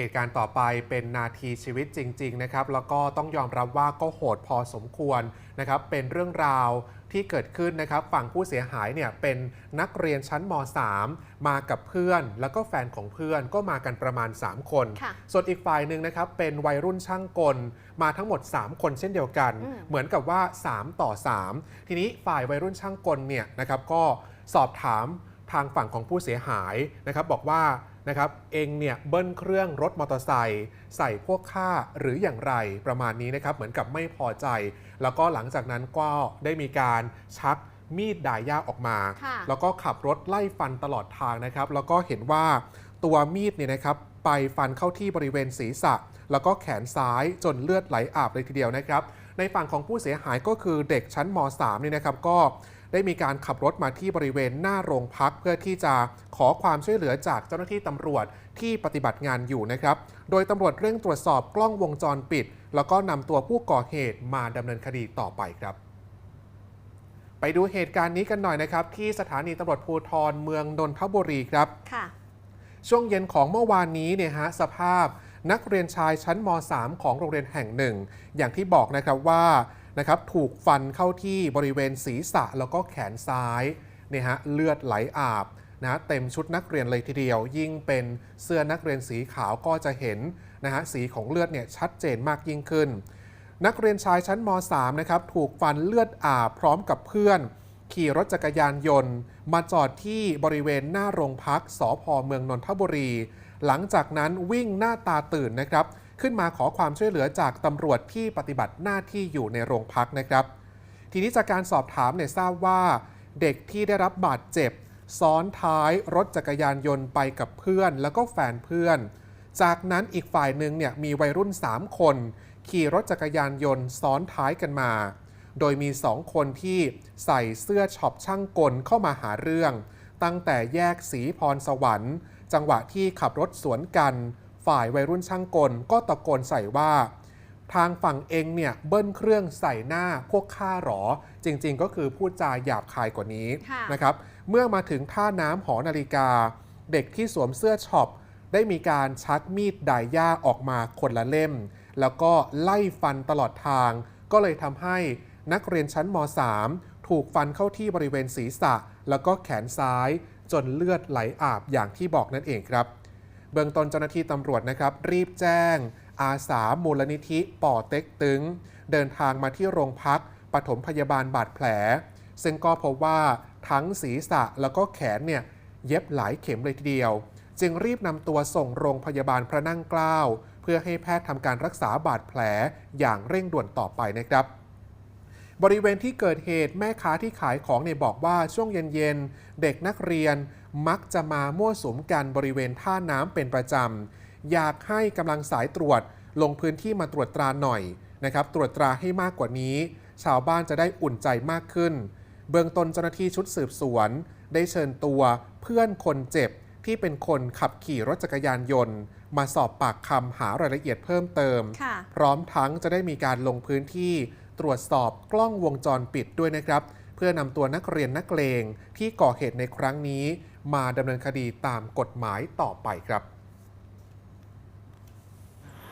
เหตุการณ์ต่อไปเป็นนาทีชีวิตจริง ๆ นะครับ แล้วก็ต้องยอมรับว่าก็โหดพอสมควรนะครับ เป็นเรื่องราวที่เกิดขึ้นนะครับ ฝั่งผู้เสียหายเนี่ยเป็นนักเรียนชั้นม .3 มากับเพื่อน แล้วก็แฟนของเพื่อนก็มากันประมาณ 3 คนค่ะส่วนอีกฝ่ายหนึ่งนะครับเป็นวัยรุ่นช่างกลมาทั้งหมด 3 คนเช่นเดียวกันอืมเหมือนกับว่า 3 ต่อ 3 ทีนี้ฝ่ายวัยรุ่นช่างกลเนี่ยนะครับก็สอบถามทางฝั่งของผู้เสียหายนะครับบอกว่า นะครับ เองเนี่ยเบิ้ลเครื่องรถมอเตอร์ไซค์ใส่พวกข้าหรืออย่างไรประมาณนี้นะครับ เหมือนกับไม่พอใจ แล้วก็หลังจากนั้นก็ได้มีการชักมีดดายาออกมาค่ะแล้วก็ขับรถไล่ฟันตลอดทางนะครับ แล้วก็เห็นว่าตัวมีดเนี่ยนะครับไปฟันเข้าที่บริเวณศีรษะ แล้วก็แขนซ้ายจนเลือดไหลอาบเลยทีเดียวนะครับ ในฝั่งของผู้เสียหายก็คือเด็กชั้นม .3 เนี่ยนะครับก็ ได้มีการขับรถมาที่บริเวณหน้าโรงพักเพื่อที่จะขอความช่วยเหลือจากเจ้าหน้าที่ตำรวจที่ปฏิบัติงานอยู่นะครับ โดยตำรวจเร่งตรวจสอบกล้องวงจรปิด แล้วก็นำตัวผู้ก่อเหตุมาดำเนินคดีต่อไปครับไปดูเหตุการณ์นี้กันหน่อยนะครับ ที่สถานีตำรวจภูธรเมืองนนทบุรีครับค่ะช่วงเย็นของเมื่อวานนี้เนี่ยฮะสภาพนักเรียนชายชั้นม .3 ของโรงเรียนแห่งหนึ่ง อย่างที่บอกนะครับว่า นะครับถูกฟันเข้าที่บริเวณศีรษะแล้วก็แขนซ้ายเนี่ยฮะเลือดไหลอาบนะฮะเต็มชุดนักเรียนเลยทีเดียว ยิ่งเป็นเสื้อนักเรียนสีขาวก็จะเห็นนะฮะสีของเลือดเนี่ยชัดเจนมากยิ่งขึ้น นักเรียนชายชั้นม .3 นะครับถูกฟันเลือดอาบพร้อมกับเพื่อน ขี่รถจักรยานยนต์ มาจอดที่บริเวณหน้าโรงพักสพเมืองนนทบุรี หลังจากนั้นวิ่งหน้าตาตื่นนะครับ ขึ้นมาขอความช่วยเหลือจากตำรวจที่ปฏิบัติหน้าที่อยู่ในโรงพักนะครับ ทีนี้จากการสอบถามเนี่ยทราบว่า เด็กที่ได้รับบาดเจ็บ ซ้อนท้ายรถจักรยานยนต์ไปกับเพื่อน แล้วก็แฟนเพื่อน จากนั้นอีกฝ่ายหนึ่งเนี่ยมีวัยรุ่น 3 คน ขี่รถจักรยานยนต์ซ้อนท้ายกันมา โดยมี 2 คนที่ใส่เสื้อช็อปช่างกลเข้ามาหาเรื่อง ตั้งแต่แยกสีพรสวรรค์ จังหวะที่ขับรถสวนกัน ฝ่ายวัยรุ่นช่างกลก็ตะโกนใส่ว่า ทางฝั่งเองเนี่ยเบิ้ลเครื่องใส่หน้าพวกข้าหรอ จริงๆ ก็คือพูดจาหยาบคายกว่านี้ค่ะนะครับ เมื่อมาถึงท่าน้ำหอนาฬิกา เด็กที่สวมเสื้อช็อปได้มีการชักมีดดายย่าออกมาคนละเล่ม แล้วก็ไล่ฟันตลอดทาง ก็เลยทำให้นักเรียนชั้นม .3 ถูกฟันเข้าที่บริเวณศีรษะ แล้วก็แขนซ้ายจนเลือดไหลอาบอย่างที่บอกนั่นเองครับ เบื้องต้นเจ้าหน้าที่ตำรวจนะครับ รีบแจ้ง อาสามูลนิธิป่อเต็กตึง เดินทางมาที่โรงพักปฐมพยาบาลบาดแผล ซึ่งก็พบว่าทั้งศีรษะแล้วก็แขนเนี่ยเย็บหลายเข็มเลยทีเดียว จึงรีบนำตัวส่งโรงพยาบาลพระนั่งเกล้า เพื่อให้แพทย์ทำการรักษาบาดแผลอย่างเร่งด่วนต่อไปนะครับ บริเวณที่เกิดเหตุแม่ค้าที่ขายของเนี่ยบอกว่าช่วงเย็นๆ เด็กนักเรียนมักจะมามั่วสุมกันบริเวณท่าน้ำเป็นประจำ อยากให้กำลังสายตรวจลงพื้นที่มาตรวจตราหน่อยนะครับ ตรวจตราให้มากกว่านี้ ชาวบ้านจะได้อุ่นใจมากขึ้น เบื้องต้นเจ้าหน้าที่ชุดสืบสวน ได้เชิญตัวเพื่อนคนเจ็บที่เป็นคนขับขี่รถจักรยานยนต์ มาสอบปากคำหารายละเอียดเพิ่มเติมค่ะพร้อมทั้งจะได้มีการลงพื้นที่ ตรวจสอบกล้องวงจรปิดด้วยนะครับ เพื่อนำตัวนักเรียนนักเลงที่ก่อเหตุในครั้งนี้ มาดำเนินคดีตามกฎหมายต่อไปครับ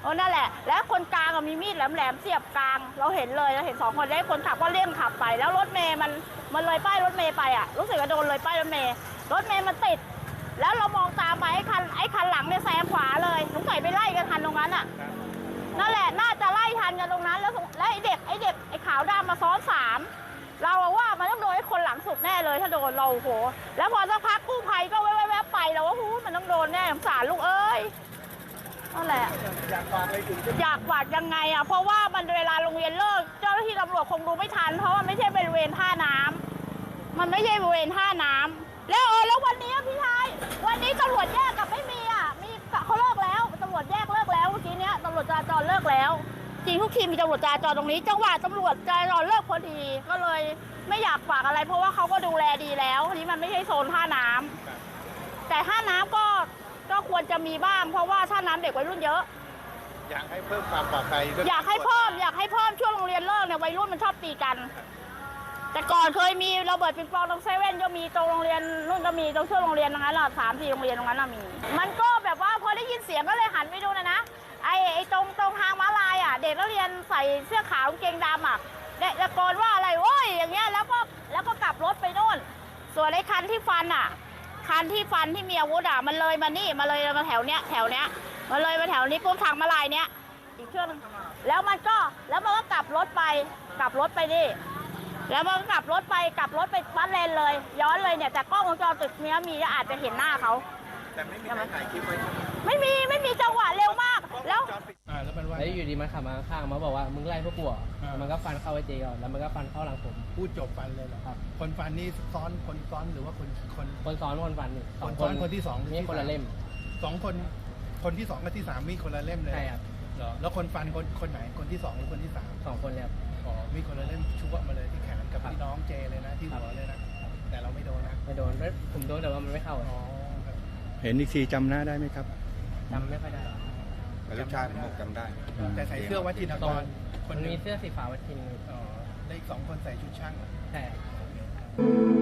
โอ้นั่นแหละ แล้วคนกลางมีมีดแหลมๆเสียบกลาง เราเห็นเลยเราเห็นสองคนแล้คนขับก็เลี่ยงขับไป แล้วรถเมย์มันมันเลยป้ายรถเมย์ไปอะรู้สึกว่าโดนเลยป้ายรถเมย์รถเมย์มันติด แล้วเรามองตามไปไอ้คันไอ้คันหลังเนี่ยแซงขวาเลยสงสัยไปไล่กันทันตรงนั้นอะนั่นแหละน่าจะ ทันกันตรงนั้นแล้วแล้วไอเด็กไอเด็กไอขาวดำมาซ้อนสามเราอะว่ามันต้องโดนไอคนหลังสุดแน่เลยถ้าโดนเราโห แล้วพอสักพักกู้ภัยก็แวบๆไปเราว่าหูมันต้องโดนแน่สงสารลูกเอ้ยนั่นแหละอยากฝากยังไงอะเพราะว่ามันเวลาโรงเรียนเลิก เจ้าหน้าที่ตำรวจคงดูไม่ทัน เพราะว่าไม่ใช่บริเวณท่าน้ำมันไม่ใช่บริเวณท่าน้ำแล้วเออแล้ววันนี้พี่ชายวันนี้ตำรวจแยกกับไม่มีอะมีเขาเลิกแล้วตำรวจแยกเลิกแล้วเมื่อกี้เนี้ยตำรวจจราจรเลิกแล้ว จริงทุกทีมมีตำรวจจราจรตรงนี้ จังหวะตำรวจจราจรเลิกพอดีก็เลยไม่อยากฝากอะไร เพราะว่าเขาก็ดูแลดีแล้วทีนี้มันไม่ใช่โซนท่าน้ำแต่ท่าน้ำก็ก็ควรจะมีบ้าง เพราะว่าท่าน้ำเด็กวัยรุ่นเยอะ อยากให้เพิ่มความปลอดภัยด้วยอยากให้เพิ่มอยากให้เพิ่มช่วงโรงเรียนเลิกเนี่ยวัยรุ่นมันชอบตีกัน แต่ก่อนเคยมีระเบิดปิงปองตรงเซเว่นก็มีตรงโรงเรียนนู่นก็มีตรงช่วงโรงเรียนตรงนั้นละสามสี่โรงเรียนตรงนั้นน่ะมี มันก็แบบว่าพอได้ยินเสียงก็เลยหันไปดูนะนะ ไอ้ไอ้ตรงตรงทางม้าลายอะ เด็กนักเรียนใส่เสื้อขาวกางเกงดำอะเด็กตะโกนว่าอะไรโว้ยอย่างเงี้ยแล้วก็แล้วก็กลับรถไปโน่น ส่วนไอ้คันที่ฟันอะ คันที่ฟันที่มีอาวุธอะมันเลยมานี่มาเลยมาแถวเนี้ยแถวเนี้ยมันเลยมาแถวนี้ปุ๊บทางม้าลายเนี้ยอีกเครื่องหนึงแล้วมันก็แล้วมันก็กลับรถไปกลับรถไปนี่แล้วมันก็กลับรถไปกลับรถไปบัสเลนเลย ย้อนเลยเนี่ยแต่กล้องวงจรปิดเนี้ยมีอาจจะเห็นหน้าเขาแต่ไม่มีใครถ่ายคลิปไว้ใช่ไหมไม่มีไม่มีจังหวะเร็วมาก แล้วจอปิดอ่าแล้วมันว่าแล้วอยู่ดีมันขับมาข้างๆมาบอกว่ามึงไล่พวกกูเหรออ่ามันก็ฟันเข้าไอ้เจก่อนแล้วมันก็ฟันเข้าหลังผม พูดจบฟันเลยเหรอครับ คนฟันนี่ซ้อนคนซ้อนหรือว่าคนคน คนซ้อนคนฟันนี่สองคนซ้อนคนที่สองนี่คนละเล่มสองคน คนที่สองกับที่สามมีคนละเล่มเลยใช่ครับเหรอแล้วคนฟันคนคนไหนคนที่สองหรือคนที่สามสองคนเลยครับ อ๋อมีคนละเล่มชุบมาเลยที่แขนกับครับที่น้องเจเลยนะที่ครับหัวเลยนะแต่เราไม่โดนนะไม่โดนไม่ผมโดนแต่ว่ามันไม่เข้าอ๋อครับเห็นอีกทีจำหน้าได้ไหมครับ จำไม่ค่อยได้หรอก แต่รสชาติผมจำได้แต่ใส่เสื้อวัชินกรคมันนหนึ่มีงเสื้อสีฟ้าวัดทินอ๋อได้อีกสองคนใส่ชุดช่างเหรอใช่ครับ